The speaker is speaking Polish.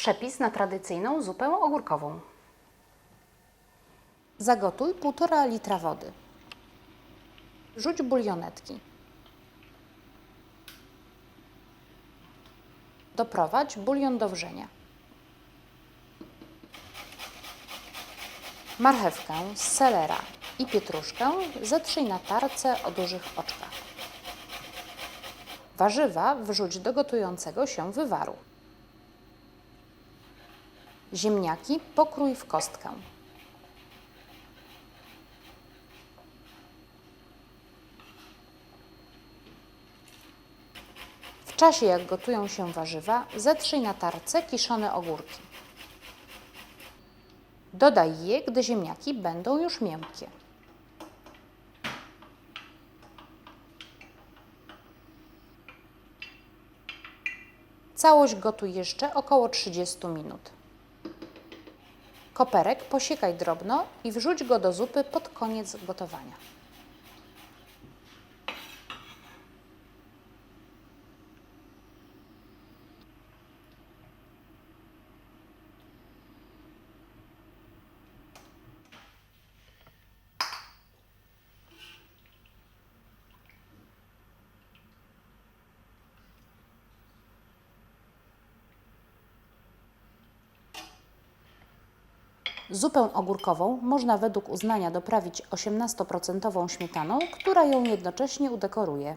Przepis na tradycyjną zupę ogórkową. Zagotuj 1,5 litra wody. Rzuć bulionetki. Doprowadź bulion do wrzenia. Marchewkę, selera i pietruszkę zetrzyj na tarce o dużych oczkach. Warzywa wrzuć do gotującego się wywaru. Ziemniaki pokrój w kostkę. W czasie jak gotują się warzywa, zetrzyj na tarce kiszone ogórki. Dodaj je, gdy ziemniaki będą już miękkie. Całość gotuj jeszcze około 30 minut. Koperek posiekaj drobno i wrzuć go do zupy pod koniec gotowania. Zupę ogórkową można według uznania doprawić 18% śmietaną, która ją jednocześnie udekoruje.